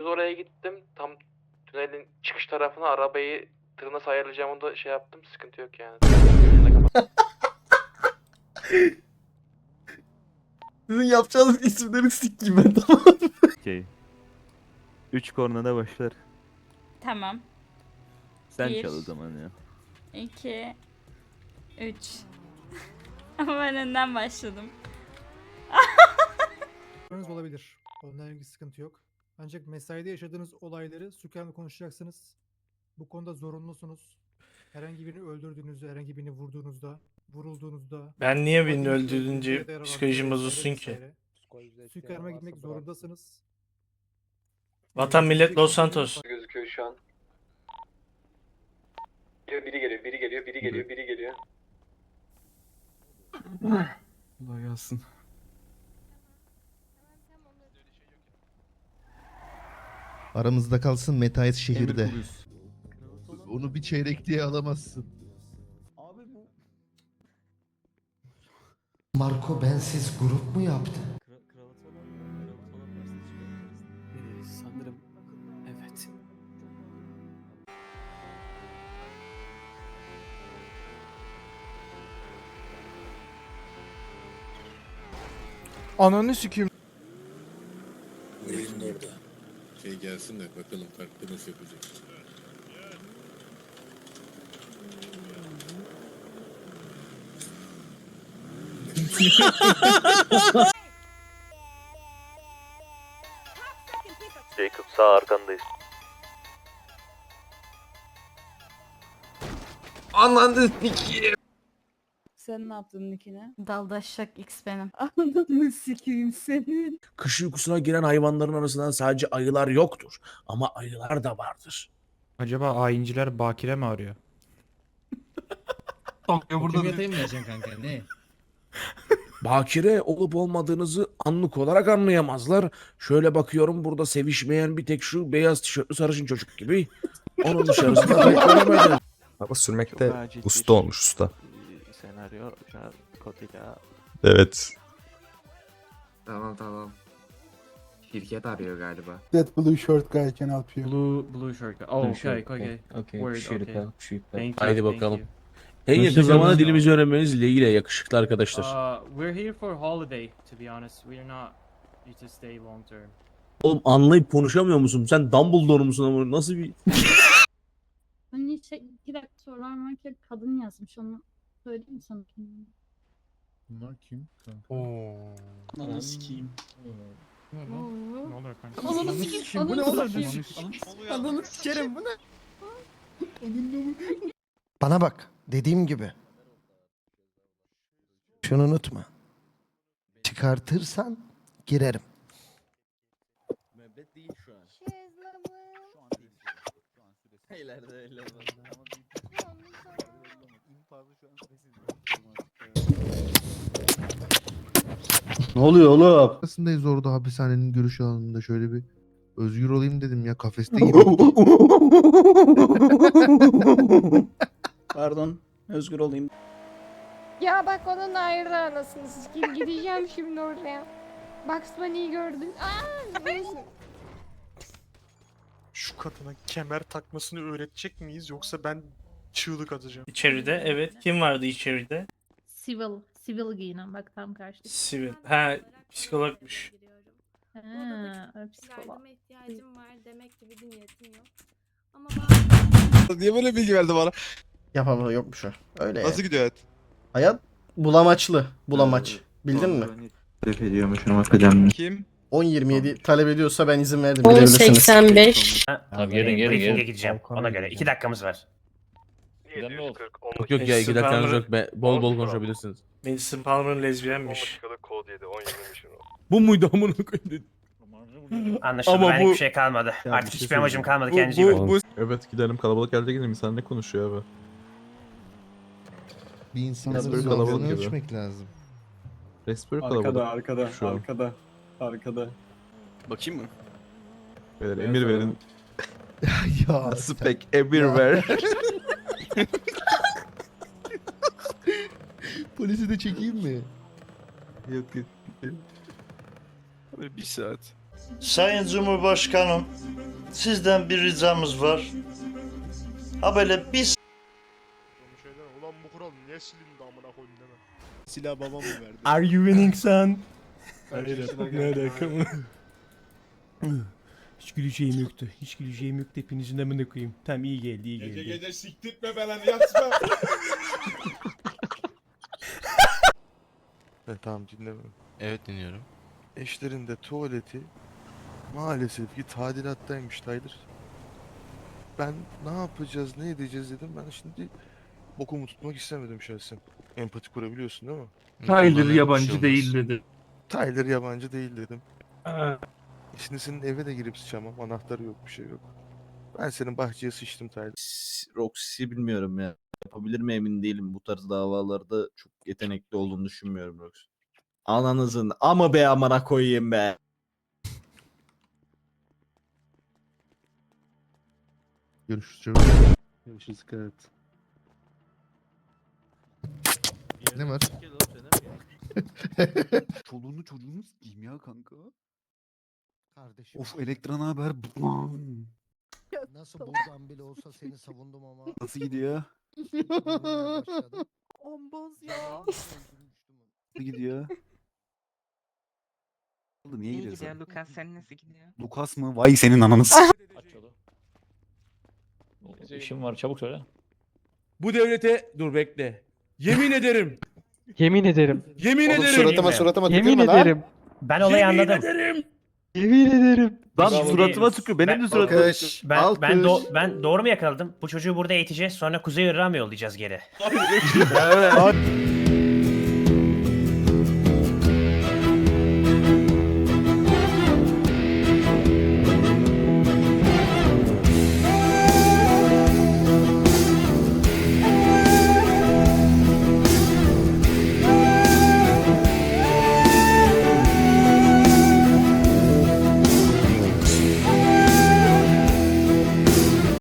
Biz oraya gittim. Tam tünelin çıkış tarafına arabayı tırına ayarlayacağım da şey yaptım. Sıkıntı yok yani. Sizin yapacağınız isimleri sikeyim ben tamam. Okey. 3 kornada başlar. Tamam. Sen Bir. çal o zaman ya. 2 3 Ama ben önden başladım. Sorunuz olabilir. Ondan ilgili sıkıntı yok. Ancak mesaide yaşadığınız olayları sükenle konuşacaksınız. Bu konuda zorunlusunuz. Herhangi birini öldürdüğünüzde, herhangi birini vurduğunuzda, vurulduğunuzda... Ben niye birini öldürünce psikolojim bozulsun ki? Sükerme gitmek zorundasınız. Vatan millet Los Santos. Gözüküyor şu an. Biri geliyor, biri geliyor, biri geliyor, biri geliyor. Kolay gelsin. Aramızda kalsın Metais şehirde. Onu bir çeyrekliğe alamazsın. Marco bensiz grup mu yaptı? sanırım evet. Ananı sikeyim. Şey gelsin de bakalım farklı nasıl yapacak. Jacob sağ arkandayız. Ananı sikeyim. Sen ne yaptın Nick'ine? Daldaşak X benim. Ananı sikeyim senin. Kış uykusuna giren hayvanların arasından sadece ayılar yoktur. Ama ayılar da vardır. Acaba ayinciler bakire mi arıyor? Bakire olup olmadığınızı anlık olarak anlayamazlar. Şöyle bakıyorum burada sevişmeyen bir tek şu beyaz tişörtlü sarışın çocuk gibi. Onun dışarısında pek göremedim. Araba sürmekte usta bir, olmuş usta. Senaryo şu an koduyla Evet. Tamam tamam. Şirket arıyor galiba. That blue short guy can help you. Blue blue shirt. Oh, okay, okay. Okay, Word, okay. Thank you. Haydi thank bakalım. you. En yakın zamanda dilimizi öğrenmeniz dileğiyle yakışıklı arkadaşlar. Uh, we're here for holiday, to be honest. We're not here to stay long term. Oğlum anlayıp konuşamıyor musun? Sen Dumbledore musun ama nasıl bir... Hani şey, iki dakika sorular varken kadın yazmış onu. Söyleyeyim sana? Bunlar kim? Ananı sikeyim. Oo. oluyor kanka? Ananı sikeyim. Bu ne Ananı oğlum? sikeyim. Ananı sikerim bu ne? Bana bak dediğim gibi. Şunu unutma. Çıkartırsan girerim. Ne oluyor oğlum? Arkasındayız orada hapishanenin görüş alanında şöyle bir özgür olayım dedim ya kafeste gibi. Pardon, özgür olayım. Ya bak onun ayrı anasını sikeyim. Gideceğim şimdi oraya. Bugs Bunny'yi gördün. Aa, neyse. Şu kadına kemer takmasını öğretecek miyiz yoksa ben çığlık atacağım? İçeride evet. Kim vardı içeride? Civil. Civil giyinen bak tam karşıda. Sivil. Ha psikologmuş. Ha, psikolog. ihtiyacım var demek gibi bir niyetim yok. Ama Niye böyle bilgi verdi bana? Yapamam yokmuş o. Öyle Nasıl gidiyor hayat? Hayat bulamaçlı. Bulamaç. Bildin mi? Talep ediyormuş ama kıdemli. Kim? 10.27 talep ediyorsa ben izin verdim. Bilebilirsiniz. 85. Tamam gelin gelin gelin. gideceğim. Ona göre. iki dakikamız var. 740, Yok yok ya iki dakikanız yok. Be, bol bol konuşabilirsiniz. Madison Palmer lezbiyenmiş. kod yedi, 10 20'miş Bu muydu amına koyayım? Anlaşıldı. Ama bu... bir şey kalmadı. Artık hiçbir amacım kalmadı. Bu, bu, bu... Evet gidelim kalabalık yerde gidelim. İnsan ne konuşuyor abi? bir insanın Biraz böyle zorluğunu kalabalık gibi. ölçmek lazım. Resmen kalabalık. arkada, Şu an. arkada, arkada. Bakayım mı? Beyler emir verin. ya Spek emir ver. Polisi de çekeyim mi? yok yok. Böyle bir saat. Sayın Cumhurbaşkanım, sizden bir ricamız var. Ha böyle bir Ulan bu kural niye silindi amına koyayım deme. Silah babam mı verdi? Are you winning son? Hiç güleceğim yoktu. Hiç güleceğim yoktu. Hepinizin amına koyayım. Tamam iyi geldi iyi Gece geldi. gece siktirtme be lan yatma. Evet tamam dinlemiyorum. evet dinliyorum. Eşlerin de tuvaleti maalesef ki tadilattaymış Tyler. Ben ne yapacağız ne edeceğiz dedim ben şimdi bokumu tutmak istemedim şahsen. Empati kurabiliyorsun değil mi? Tyler yabancı değil dedi. Tyler yabancı değil dedim. Şimdi senin eve de girip sıçamam. Anahtarı yok bir şey yok. Ben senin bahçeye sıçtım Tyler. Roxy bilmiyorum ya. Yapabilir mi emin değilim. Bu tarz davalarda çok yetenekli olduğunu düşünmüyorum Roxy. Ananızın ama be amına koyayım be. Görüşürüz canım. Görüşürüz evet. Ne var? Çoluğunu çocuğunu s**eyim ya kanka. Kardeşim. Of Elektron haber. Nasıl buradan bile olsa seni savundum ama. Nasıl gidiyor? Ombaz ya. Nasıl gidiyor? Oğlum niye gidiyor Lukas sen nasıl gidiyor? Lukas mı? Vay senin ananız. İşim var çabuk söyle. Bu devlete dur bekle. Yemin ederim. Yemin ederim. Yemin ederim. Suratıma suratıma Yemin tükürme lan. ederim. Ben olayı Yemin anladım. ederim. Yemin ederim. Lan Bravo. suratıma tükür. Benim de suratıma Alkış. tükür. Ben ben Alkış. do- ben doğru mu yakaladım? Bu çocuğu burada eğiteceğiz sonra Kuzey Irak'a mı yollayacağız geri? Evet.